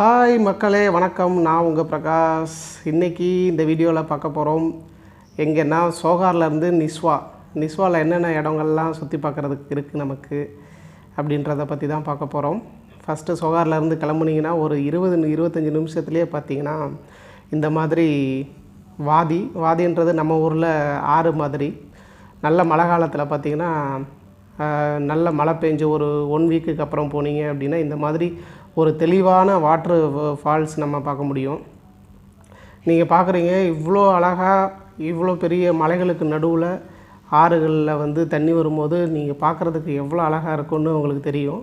Hi மக்களே வணக்கம். நான் உங்கள் பிரகாஷ். இன்றைக்கி இந்த வீடியோவில் பார்க்க போகிறோம் எங்கன்னா சோகார்லேருந்து நிஸ்வா. நிஸ்வாவில் என்னென்ன இடங்கள்லாம் சுற்றி பார்க்குறதுக்கு இருக்குது நமக்கு அப்படின்றத பற்றி தான் பார்க்க போகிறோம் ஃபஸ்ட்டு சோகார்லேருந்து கிளம்புனீங்கன்னா ஒரு இருபது இருபத்தஞ்சி நிமிஷத்துலேயே பார்த்தீங்கன்னா இந்த மாதிரி வாதி வாதின்றது நம்ம ஊரில் ஆறு மாதிரி. நல்ல மழை காலத்தில் பார்த்திங்கன்னா நல்ல மழை பெஞ்சு ஒரு ஒன் வீக்குக்கு அப்புறம் போனீங்க அப்படின்னா இந்த மாதிரி ஒரு தெளிவான வாட்ரு ஃபால்ஸ் நம்ம பார்க்க முடியும். நீங்கள் பார்க்குறீங்க இவ்வளோ அழகாக இவ்வளோ பெரிய மலைகளுக்கு நடுவில் ஆறுகளில் வந்து தண்ணி வரும்போது நீங்கள் பார்க்குறதுக்கு எவ்வளோ அழகாக இருக்கும்னு உங்களுக்கு தெரியும்.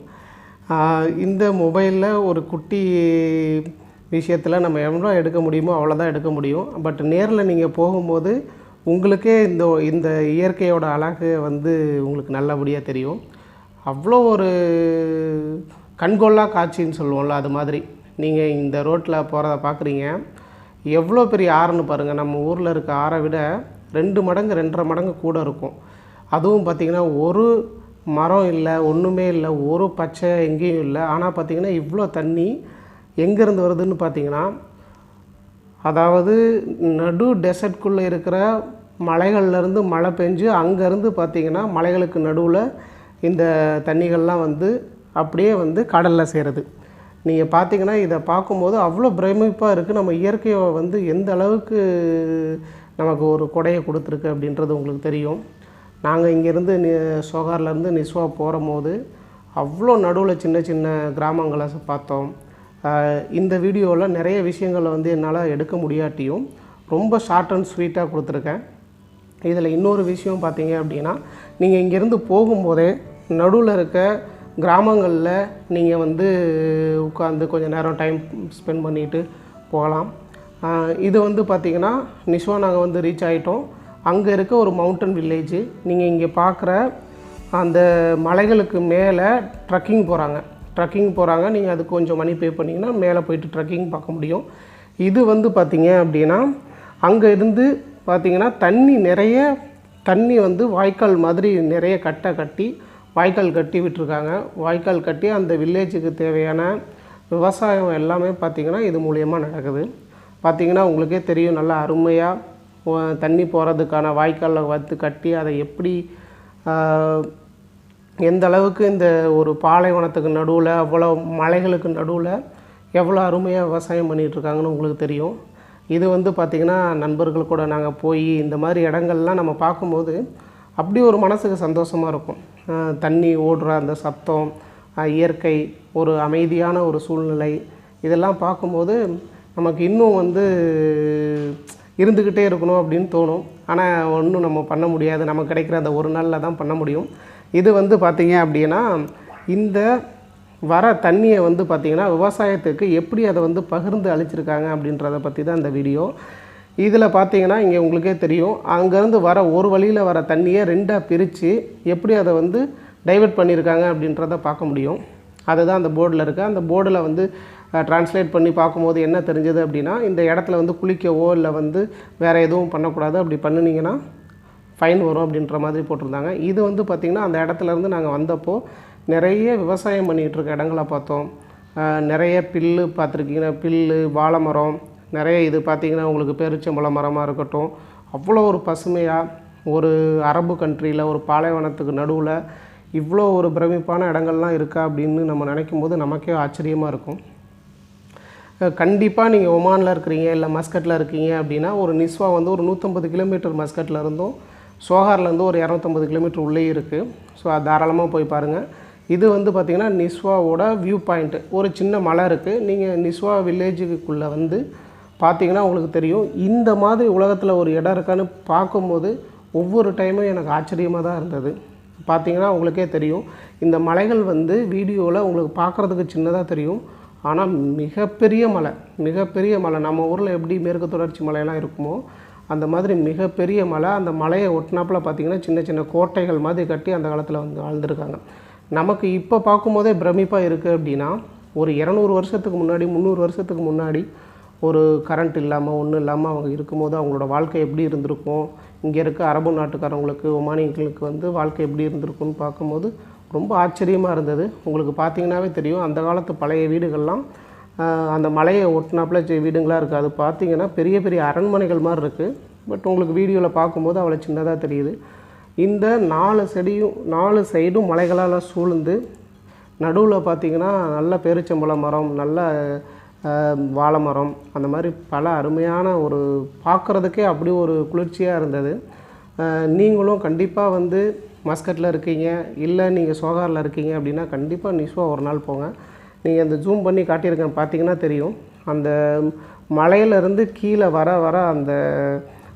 இந்த மொபைலில் ஒரு குட்டி விஷயத்தில் நம்ம எவ்வளோ எடுக்க முடியுமோ அவ்வளோதான் எடுக்க முடியும். பட் நேரில் நீங்கள் போகும்போது உங்களுக்கே இந்த இந்த இயற்கையோட அழகு வந்து உங்களுக்கு நல்லபடியாக தெரியும். அவ்வளோ ஒரு கண்கொள்ளா காட்சின்னு சொல்லுவோம்ல அது மாதிரி. நீங்கள் இந்த ரோட்டில் போகிறத பார்க்குறீங்க எவ்வளோ பெரிய ஆறுன்னு பாருங்கள் நம்ம ஊரில் இருக்க ஆறை விட ரெண்டு மடங்கு ரெண்டரை மடங்கு கூட இருக்கும். அதுவும் பார்த்திங்கன்னா ஒரு மரம் இல்லை ஒன்றுமே இல்லை ஒரு பச்சை எங்கேயும் இல்லை. ஆனால் பார்த்திங்கன்னா இவ்வளோ தண்ணி எங்கேருந்து வருதுன்னு பார்த்தீங்கன்னா அதாவது நடு டெசர்ட்குள்ளே இருக்கிற மலைகள்லேருந்து மழை பெஞ்சு அங்கேருந்து பார்த்தீங்கன்னா மலைகளுக்கு நடுவில் இந்த தண்ணிகள்லாம் வந்து அப்படியே வந்து கடலில் சேருது. நீங்கள் பார்த்தீங்கன்னா இதை பார்க்கும்போது அவ்வளோ பிரமிப்பாக இருக்குது நம்ம இயற்கையை வந்து எந்த அளவுக்கு நமக்கு ஒரு கொடையை கொடுத்துருக்கு அப்படின்றது உங்களுக்கு தெரியும். நாங்கள் இங்கேருந்து நி சோகார்லேருந்து நிஸ்வா போகிற போது அவ்வளோ நடுவில் சின்ன சின்ன கிராமங்களை பார்த்தோம். இந்த வீடியோவில் நிறைய விஷயங்களை வந்து என்னால் எடுக்க முடியாட்டியும் ரொம்ப ஷார்ட் அண்ட் ஸ்வீட்டாக கொடுத்துருக்கேன். இதில் இன்னொரு விஷயம் பார்த்தீங்க அப்படின்னா நீங்கள் இங்கேருந்து போகும்போதே நடுவில் இருக்க கிராமங்களில் நீங்கள் வந்து உட்காந்து கொஞ்சம் நேரம் டைம் ஸ்பெண்ட் பண்ணிட்டு போகலாம். இது வந்து பார்த்திங்கன்னா நிஷ்வா நாங்கள் வந்து ரீச் ஆகிட்டோம் அங்கே இருக்க ஒரு மவுண்டன் வில்லேஜ் நீங்கள் இங்கே பார்க்குற அந்த மலைகளுக்கு மேலே ட்ரக்கிங் போகிறாங்க ட்ரக்கிங் போகிறாங்க நீங்கள் அது கொஞ்சம் மணி பே பண்ணிங்கன்னா மேலே போயிட்டு ட்ரக்கிங் பார்க்க முடியும். இது வந்து பார்த்திங்க அப்படின்னா அங்கே இருந்து பார்த்தீங்கன்னா தண்ணி நிறைய தண்ணி வந்து வாய்க்கால் மாதிரி நிறைய கட்டை கட்டி வாய்க்கால் கட்டி விட்டுருக்காங்க. வாய்க்கால் கட்டி அந்த வில்லேஜுக்கு தேவையான விவசாயம் எல்லாமே பார்த்திங்கன்னா இது மூலியமாக நடக்குது. பார்த்திங்கன்னா உங்களுக்கே தெரியும் நல்லா அருமையாக தண்ணி போகிறதுக்கான வாய்க்காலில் வந்து கட்டி அதை எப்படி எந்த அளவுக்கு இந்த ஒரு பாலைவனத்துக்கு நடுவில் அவ்வளோ மலைகளுக்கு நடுவில் எவ்வளோ அருமையாக விவசாயம் பண்ணிகிட்ருக்காங்கன்னு உங்களுக்கு தெரியும். இது வந்து பார்த்திங்கன்னா நண்பர்கள் கூட நாங்கள் போய் இந்த மாதிரி இடங்கள்லாம் நம்ம பார்க்கும்போது அப்படி ஒரு மனசுக்கு சந்தோஷமாக இருக்கும். தண்ணி ஓடுற அந்த சத்தம் இயற்கை ஒரு அமைதியான ஒரு சூழ்நிலை இதெல்லாம் பார்க்கும்போது நமக்கு இன்னும் வந்து இருந்துக்கிட்டே இருக்கணும் அப்படின்னு தோணும். ஆனால் ஒன்றும் நம்ம பண்ண முடியாது. நமக்கு கிடைக்கிற அந்த ஒரு நாளில் தான் பண்ண முடியும். இது வந்து பார்த்திங்க அப்படின்னா இந்த வர தண்ணியை வந்து பார்த்திங்கன்னா விவசாயத்துக்கு எப்படி அதை வந்து பகிர்ந்து அழிச்சிருக்காங்க அப்படின்றத பற்றி தான் இந்த வீடியோ. இதில் பார்த்தீங்கன்னா இங்கே உங்களுக்கே தெரியும். அங்கேருந்து வர ஒரு வழியில் வர தண்ணியை ரெண்டாக பிரித்து எப்படி அதை வந்து டைவர்ட் பண்ணியிருக்காங்க அப்படின்றத பார்க்க முடியும். அதுதான் அந்த போர்டில் இருக்குது அந்த போர்டில் வந்து ட்ரான்ஸ்லேட் பண்ணி பார்க்கும்போது என்ன தெரிஞ்சது அப்படின்னா இந்த இடத்துல வந்து குளிக்கவோ இல்லை வந்து வேறு எதுவும் பண்ணக்கூடாது. அப்படி பண்ணுனீங்கன்னா ஃபைன் வரும் அப்படின்ற மாதிரி போட்டிருந்தாங்க. இது வந்து பார்த்திங்கன்னா அந்த இடத்துல இருந்து நாங்கள் வந்தப்போ நிறைய விவசாயம் பண்ணிகிட்டு இருக்க இடங்களை பார்த்தோம். நிறைய பில்லு பார்த்துருக்கீங்கன்னா பில்லு வாழை மரம் நிறைய இது பார்த்திங்கன்னா உங்களுக்கு பேரிச்சம்பழ மரமாக இருக்கட்டும் அவ்வளோ ஒரு பசுமையாக ஒரு அரபு கண்ட்ரியில் ஒரு பாலைவனத்துக்கு நடுவில் இவ்வளோ ஒரு பிரமிப்பான இடங்கள்லாம் இருக்கா அப்படின்னு நம்ம நினைக்கும் போது நமக்கே ஆச்சரியமாக இருக்கும். கண்டிப்பாக நீங்கள் ஒமானில் இருக்கிறீங்க இல்லை மஸ்கட்டில் இருக்கீங்க அப்படின்னா ஒரு நிஸ்வா வந்து ஒரு நூற்றம்பது கிலோமீட்டர் மஸ்கட்டில் இருந்தும் சோஹார்லேருந்து ஒரு இரநூத்தம்பது கிலோமீட்டர் உள்ளே இருக்குது ஸோ அது தாராளமாக போய் பாருங்கள் இது வந்து பார்த்திங்கன்னா நிஸ்வாவோட வியூ பாயிண்ட்டு ஒரு சின்ன மலை இருக்குது நீங்கள் நிஸ்வா வில்லேஜுக்குள்ளே வந்து பார்த்தீங்கன்னா உங்களுக்கு தெரியும். இந்த மாதிரி உலகத்தில் ஒரு இடம் இருக்கான்னு பார்க்கும்போது ஒவ்வொரு டைமும் எனக்கு ஆச்சரியமாக தான் இருந்தது. பார்த்தீங்கன்னா உங்களுக்கே தெரியும். இந்த மலைகள் வந்து வீடியோவில் உங்களுக்கு பார்க்குறதுக்கு சின்னதாக தெரியும். ஆனால் மிகப்பெரிய மலை மிகப்பெரிய மலை. நம்ம ஊரில் எப்படி மேற்கு தொடர்ச்சி மலையெல்லாம் இருக்குமோ அந்த மாதிரி மிகப்பெரிய மலை அந்த மலையை ஒட்டினாப்புல பார்த்தீங்கன்னா சின்ன சின்ன கோட்டைகள் மாதிரி கட்டி அந்த காலத்தில் வந்து வாழ்ந்துருக்காங்க. நமக்கு இப்போ பார்க்கும்போதே பிரமிப்பாக இருக்குது அப்படின்னா ஒரு இரநூறு வருஷத்துக்கு முன்னாடி முந்நூறு வருஷத்துக்கு முன்னாடி ஒரு கரண்ட் இல்லாமல் ஒன்றும் இல்லாமல் அவங்க இருக்கும்போது அவங்களோட வாழ்க்கை எப்படி இருந்திருக்கும்? இங்கே இருக்க அரபு நாட்டுக்காரவங்களுக்கு ஒமானியர்களுக்கு வந்து வாழ்க்கை எப்படி இருந்திருக்கும்னு பார்க்கும்போது ரொம்ப ஆச்சரியமாக இருந்தது. உங்களுக்கு பார்த்தீங்கன்னாவே தெரியும் அந்த காலத்து பழைய வீடுகள்லாம் அந்த மலையை ஒட்டினாப்புல வீடுங்களாக இருக்குது. அது பார்த்தீங்கன்னா பெரிய பெரிய அரண்மனைகள் மாதிரி இருக்குது பட் உங்களுக்கு வீடியோவில் பார்க்கும்போது அவ்வளோ சின்னதாக தெரியுது. இந்த நாலு செடியும் நாலு சைடும் மலைகளால் சூழ்ந்து நடுவில் பார்த்தீங்கன்னா நல்ல பேரிச்சம்பழ மரம் நல்ல வாழை மரம் அந்த மாதிரி பல அருமையான ஒரு பார்க்குறதுக்கே அப்படி ஒரு குளிர்ச்சியாக இருந்தது. நீங்களும் கண்டிப்பாக வந்து மஸ்கட்டில் இருக்கீங்க இல்லை நீங்கள் சோகாரில் இருக்கீங்க அப்படின்னா கண்டிப்பாக நிஸ்வா ஒரு நாள் போங்க. நீங்கள் அந்த ஜூம் பண்ணி காட்டியிருக்கேன் பார்த்தீங்கன்னா தெரியும். அந்த மலையிலேருந்து கீழே வர வர அந்த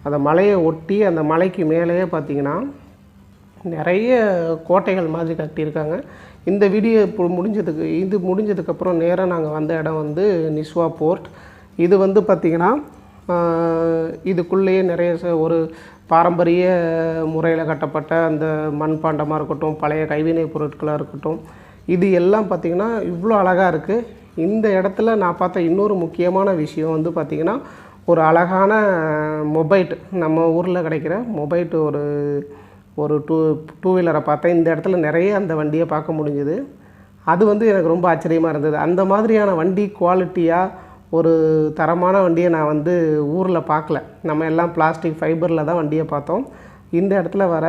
அந்த மலையை ஒட்டி அந்த மலைக்கு மேலேயே பார்த்தீங்கன்னா நிறைய கோட்டைகள் மாதிரி கட்டியிருக்காங்க. இந்த வீடியோ இப்போ முடிஞ்சதுக்கு இது முடிஞ்சதுக்கப்புறம் நேராக நாங்கள் வந்த இடம் வந்து நிஸ்வா போர்ட். இது வந்து பார்த்திங்கன்னா இதுக்குள்ளேயே நிறைய ச- ஒரு பாரம்பரிய முறையில் கட்டப்பட்ட அந்த மண்பாண்டமாக இருக்கட்டும் பழைய கைவினைப் பொருட்களாக இருக்கட்டும் இது எல்லாம் பார்த்திங்கன்னா இவ்வளோ அழகாக இருக்குது இந்த இடத்துல நான் பார்த்த இன்னொரு முக்கியமான விஷயம் வந்து பார்த்திங்கன்னா ஒரு அழகான மொபைட் நம்ம ஊரில் கிடைக்கிற மொபைட் ஒரு ஒரு டூ டூ வீலரை பார்த்தேன் இந்த இடத்துல நிறைய அந்த வண்டியை பார்க்க முடிஞ்சுது. அது வந்து எனக்கு ரொம்ப ஆச்சரியமாக இருந்தது. அந்த மாதிரியான வண்டி குவாலிட்டியாக ஒரு தரமான வண்டியை நான் வந்து ஊரில் பார்க்கல. நம்ம எல்லாம் பிளாஸ்டிக் ஃபைபரில் தான் வண்டியை பார்த்தோம். இந்த இடத்துல வர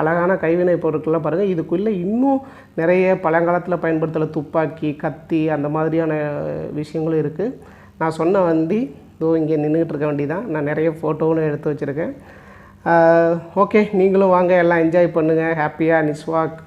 அழகான கைவினை பொருட்கள்லாம் பாருங்கள் இதுக்குள்ளே இன்னும் நிறைய பழங்காலத்தில் பயன்படுத்தல துப்பாக்கி கத்தி அந்த மாதிரியான விஷயங்களும் இருக்குது நான் சொன்ன வண்டி இதோ இங்கே நின்றுக்கிட்டு இருக்க வண்டி தான் நான் நிறைய ஃபோட்டோவும் எடுத்து வச்சுருக்கேன். ஓகே நீங்களும் வாங்க எல்லாம் என்ஜாய் பண்ணுங்கள் ஹாப்பியாக நிஸ்வாக்.